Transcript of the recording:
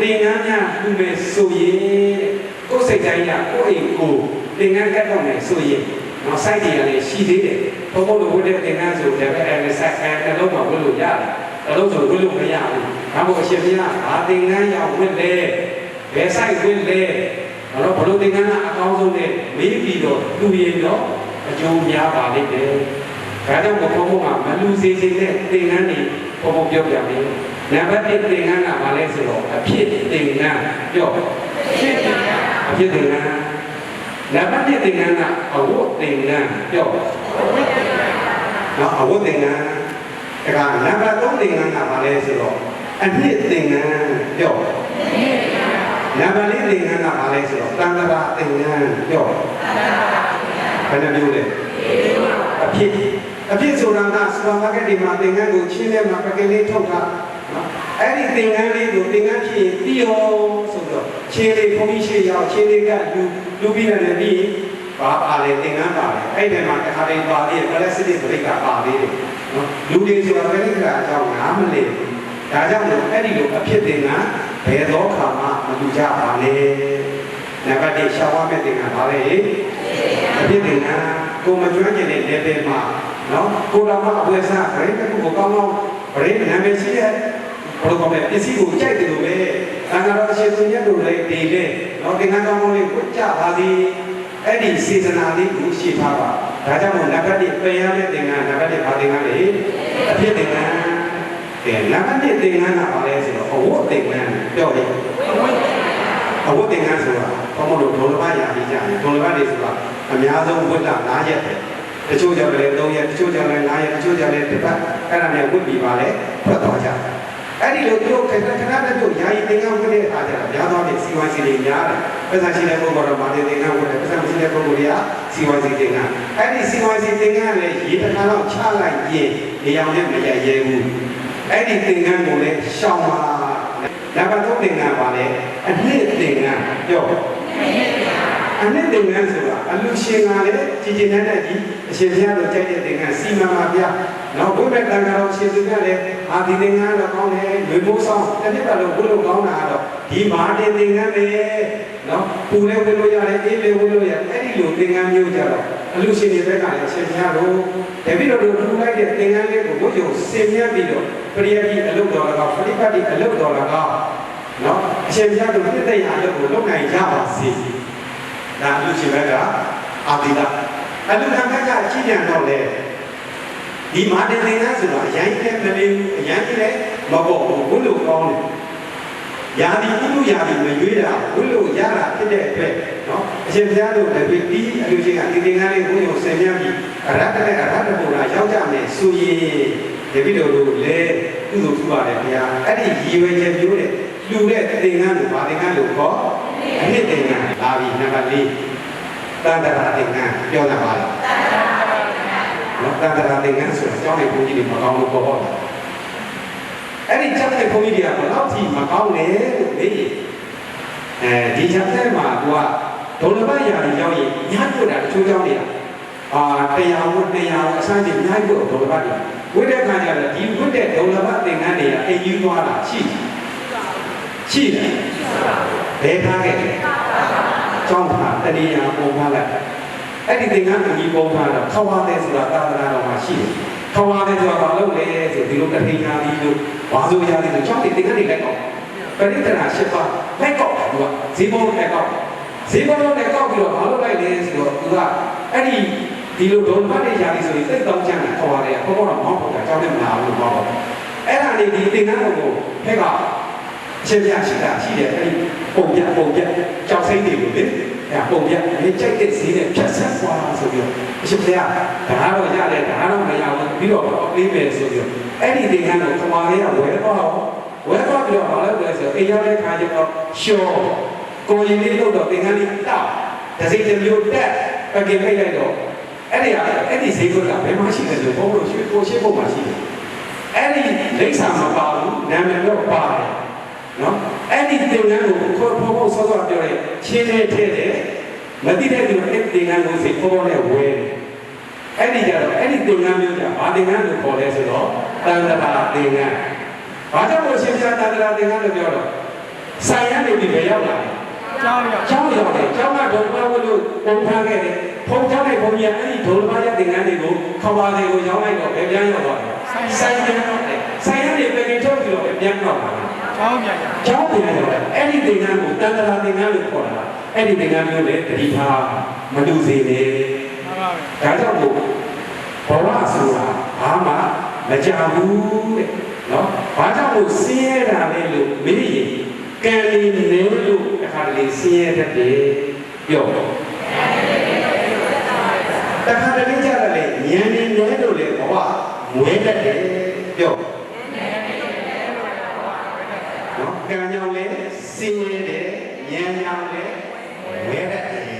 သင်္ကန်းများလူမဲ့ဆိုရင်ကိုယ်စိတ်တိုင်းကကိုယ့်အိမ်ကိုသင်္ကန်းကတ်တော့မယ်ဆိုရင်နော်စိုက်တယ်လည်းရှိသေးတယ်ဘုံဘုံလိုဝတ်တဲ့သင်္ကန်းဆိုတယ်ပဲအဲဆက်အဲတစ်လုံးမှဝတ်လို့ရတယ်တစ်လုံးဆိုဝတ်လို့မရဘူးဒါမို့အရှင်ဘုရားဘာသင်္ကန်းရောက်ဝတ်လဲဘယ်ဆိုင်ဝတ်လဲတော့ဘလို့သင်္ကန်းကအကောင်းဆုံးနဲ့မေးပြီးတော့လူရင်တော့အကျိုးများပါလိမ့်မယ်ဒါကြောင့်ဘုံဘုံကမလူစီစီနဲ့သင်္ကန်းတွေဘုံဘုံပြောပြမယ် နံပါတ်1သင်္ကန်းကဘာလဲဆိုတော့အဖြစ်သင်္ကန်းပြောဖြစ်သင်္ကန်းအဖြစ်သင်္ကန်းနံပါတ်1သင်္ကန်းကအဝတ်သင်္ကန်းပြောနော်အဝတ်သင်္ကန်းဒါကနံပါတ်3သင်္ကန်းကဘာလဲဆိုတော့အနှစ်သင်္ကန်းပြောနံပါတ်4သင်္ကန်းကဘာလဲဆိုတော့တန်တရာသင်္ကန်းပြောဘယ်နှမျိုးလဲအဖြစ်အဖြစ်ဆိုတာကစပါမားကတ်ဒီမှာသင်္ကန်းကိုချင်းထဲမှာပကလေးထုတ်တာနော် အဲ့ဒီသင်္ကန်းလေးကိုသင်္ကန်းဖြစ်ရင်ပြီးရောဆိုတော့ချင်းလေးဘုန်းကြီးရှိရောက်ချင်းလေးကလူလူပြီးတယ်ပြီးဘာပါလဲသင်္ကန်းပါလေအဲ့ဒီမှာတစ်ခါတည်းပါသေးတယ်ပလက်စတစ်ဘရိတ်ကပါသေးတယ်နော်လူတွေဆိုတာဘယ်လိုကအကြောင်းငါမလဲဒါကြောင့်လို့အဲ့ဒီလိုအဖြစ်သင်္ကန်းဘယ်သောခါမှမလူကြပါနဲ့နံပါတ်1ရှောင်းဝမဲ့သင်္ကန်းပါလေအဖြစ်သင်္ကန်းကိုမကျွမ်းကျင်တဲ့ level မှာနော်ကိုတော်မအဝယ်စားဘရိတ်တစ်ခုကိုကောင်းကောင်းဗရိတ်နာမည်ရှိတဲ့ ဘယ်လိုကောင်းလဲပစ္စည်းကိုကြိုက်တယ်လို့ပဲသံဃာတော်အရှင်သူမြတ်တို့လည်းဒီလေနော်သင်္ကန်းကောင်းကောင်းလေးကိုကြပါသည်အဲ့ဒီစေတနာလေးကိုရှိထားပါဒါကြောင့်မို့နံပါတ်1ပြန်ရတဲ့သင်္ကန်းနံပါတ်1ဘာသင်္ကန်းလဲအဖြစ်သင်္ကန်းကဲနံပါတ်1သင်္ကန်းကဘာလဲဆိုတော့အဝတ်သင်္ကန်းပြောတယ်အဝတ်သင်္ကန်းဆိုတာဘာမို့လို့ဒုလဘရာပြီးကြတယ်ဒုလဘတွေဆိုတာအများဆုံးဝိတ္တနားရက်တယ်တချို့ကြောင့်လည်း3ရက်တချို့ကြောင့်လည်း9ရက်တချို့ကြောင့်လည်းတစ်ပတ်အဲ့ဒါနဲ့ဝတ်ပြီးပါလေထွက်သွားကြတယ် အဲ့ဒီလိုသူတို့ခဏခဏတည်းတို့ယာယီသင်္ကန်းဝတ်တဲ့အခါကျတော့များသောအားဖြင့်စီဝါစီတွေများတယ်။ပတ်စံရှိတဲ့ပုဂ္ဂိုလ်တော့ဗာသင်္ကန်းဝတ်တယ်ပတ်စံမရှိတဲ့ပုဂ္ဂိုလ်တွေကစီဝါစီသင်္ကန်းအဲ့ဒီစီဝါစီသင်္ကန်းလည်းရေတစ်ခါတော့ချလိုက်ရင်နေအောင်နဲ့မရရဲဘူး။အဲ့ဒီသင်္ကန်းကိုလည်းရှောင်ပါနံပါတ်3သင်္ကန်းပါလေအနှစ်သင်္ကန်းပြော အနှစ်သင်္ကန်းဆိုတာအလူရှင်ကလည်းကြည်ကြည်နဲ့နဲ့ကြီးအရှင်ဘုရားတို့ကြိုက်တဲ့သင်္ကန်းစီမံပါဗျာနောက်ဘုရားတန်ခါတော်ရှင်သူကလည်းအာဒီသင်္ကန်းတော့ကောင်းတယ်လူမျိုးဆောင်တစ်နှစ်ပတ်လုံးဘုလို့ကောင်းတာတော့ဒီမာတင်သင်္ကန်းပဲနော်ပူလည်းဝလို့ရတယ်အေးလည်းဝလို့ရတယ်အဲ့ဒီလိုသင်္ကန်းမျိုးကြတော့အလူရှင်တွေဘက်ကလည်းအရှင်ဘုရားတို့တပည့်တော်တို့ထူလိုက်တဲ့သင်္ကန်းလေးကိုဘုရားစင်မြတ်ပြီးတော့ပရိယတိအလုတ်တော်၎င်းပရိပတ်တိအလုတ်တော်၎င်းနော်အရှင်ဘုရားတို့ပြည့်တဲ့ရာအလုပ်ကိုလုပ်နိုင်ကြပါစေ ဒါအလူရှင်ဘက်ကအာတိတာအလူခံဘက်ကကြည်ညံတော့လေဒီမာတင်သင်္ကန်းဆိုတာအရင်ကလည်းမလေးဘူးအရင်ကလည်းမပေါ့ဘူးဘုလို့ကောင်းတယ်ယာဒီဥလူယာဒီမရွေးတာဘုလို့ရတာဖြစ်တဲ့အတွက်နော်အရှင်ဘုရားတို့လည်းဒီဒီအလူရှင်ကဒီသင်္ကန်းလေးဘုရားဆင်မြတ်ပြီးအရတ္တနဲ့အရတ္တဘုရားရောက်ကြမယ်ဆိုရင်ဒီပိတော်တို့လည်းကုသိုလ်ထူပါတယ်ဗျာအဲ့ဒီရည်ရွယ်ချက်မျိုးနဲ့လူတဲ့သင်္ကန်းကိုဗာသင်္ကန်းလို့ခေါ်အနှစ်သင်္ကန်းလာ ပြီနံပါတ်၄တန်တရာသင်္ကန်းပြောတာပါလားနော်တန်တရာသင်္ကန်းဆိုတာကျောင်းလေးဘုန်းကြီးတွေမကောင်းလို့ပေါ်တော့အဲ့ဒီကျောင်းလေးဘုန်းကြီးတွေကဘယ်တော့ထိမကောင်းလဲလို့မေးရင်အဲဒီကျောင်းထဲမှာသူကဒုလဘရာကြီးရောက်ရင်ညာ့တို့တာတချို့ကျောင်းတွေကအာတရားဝတ်တရားဝတ်အစမ်းကြီးညာ့တို့ဒုလဘတွေဝိတဲ့ခါကျတော့ဒီဝတ်တဲ့ဒုလဘသင်္ကန်းတွေကအိမ်ကြီးသွားတာရှိရှိတယ်ဘယ်ထားခဲ့လဲ ကျောင်းမှာတဏှာပုံထားလိုက်အဲ့ဒီသင်္ကန်းအကြီးပုံထားတော့ခဝါတဲ့ဆိုတာသာသနာတော်မှာရှိတယ်ခဝါတဲ့ဆိုတာဘာလို့လဲဆိုဒီလိုတထိန်ညာဒီလိုဘာလို့ရလဲဆိုကျောင်းတွေသင်္ကန်းတွေလိုက်တော့ပရိသနာရှိပါလိုက်တော့သူကဇီးဘုံလိုက်တော့ဇီးဘုံနဲ့ကောက်ပြီးတော့ဘာလို့လိုက်လဲဆိုတော့သူကအဲ့ဒီဒီလိုဒုံမတ်တွေညာဒီဆိုရင်စိတ်တောင်းချမ်းတာခေါ်ရတယ်ဘောဘောတော့မောင်းပေါ်တာကျောင်းထဲမလာဘူးဘောဘောအဲ့ဒါနေဒီသင်္ကန်းကိုဖက်က ချင်းပြရှိတာရှိတယ်အဲ့ဒီပုံပြပုံပြကြောက်စိမ့်တွေကိုလေအဲ့ပုံပြလေကြိုက်တဲ့ဈေးနဲ့ဖြတ်ဆက်သွားဆိုပြီးတော့အရှင်ဘုရားဒါတော့ရတယ်ဒါတော့မရဘူးပြီးတော့အေးမယ်ဆိုပြီးတော့အဲ့ဒီသင်္ကန်းကိုခမာလေးကဝယ်တော့ဝယ်တော့ပြီးတော့ဘာလို့လဲဆိုတော့အိမ်ရောက်တဲ့ခါကျတော့ရှော့ကိုရင်လေးလို့တော့သင်္ကန်းလေးတောက်တစိမ့်တစ်မျိုးတက်ပကင်ဖိတ်လိုက်တော့အဲ့ဒီအဲ့ဒီဈေးကဘယ်မှာရှိလဲဆိုဘုံလို့ရွှေကိုရှိဖို့မှာရှိတယ်အဲ့ဒီလိမ့်စာမပါဘူးနာမည်တော့ပါတယ် နော်အဲ့ဒီသင်္ကန်းကိုခေါ်ဖို့ဖို့ဆောဆောပြောတယ်ချင်းလေးထဲတယ်မသိတဲ့သူကအဲ့ဒီသင်္ကန်းကိုစိတ်ပေါ်နဲ့ဝဲတယ်အဲ့ဒီကြတော့အဲ့ဒီသင်္ကန်းမျိုးကြဘာသင်္ကန်းလို့ခေါ်လဲဆိုတော့တန်တရာသင်္ကန်းဘာကြောင့်လို့ရှင်ပြတန်တရာသင်္ကန်းလို့ပြောတော့စာရောက်လာတယ်ကြောင်းရောက်ကျောင်းရောက်တယ်ကျောင်းကဒုံမဝလို့ပုံထားခဲ့တယ်ဖုံချလိုက်ဘုံကြီးအဲ့ဒီဒုံမရတဲ့ငန်းတွေကိုခဝါတွေကိုရောင်းလိုက်တော့ဘယ်ပြန်ရောက်သွားလဲဆိုင်ပြန်တော့တယ်ဆိုင်ရနေပဲကထုတ်ပြီးတော့ပြန်ရောက်လာတယ် ကြောင်းပြန်ရကျောင်းပြန်ရောက်တယ်အဲ့ဒီသင်္ကန်းကိုတန်တရာသင်္ကန်းလို့ခေါ်တာအဲ့ဒီသင်္ကန်းမျိုးလေတတိထားမလူစေနဲ့မှန်ပါပဲဒါကြောင့်မို့ဘဝဆိုတာဘာမှမကြဘူးတဲ့နော်ဘာကြောင့်မို့ဆင်းရဲတာလဲလို့မေးရင်ကံလေးနေလို့အခါတလေဆင်းရဲတတ်တယ်ပြောတော့တခါတလေကြတယ်လေဉာဏ်နေနေလို့လေဘဝမွေးတတ်တယ်ပြောနော် ကံကြောင့်လေဆင်းရဲတယ်ဉာဏ်ကြောင့်လေမွေးတတ်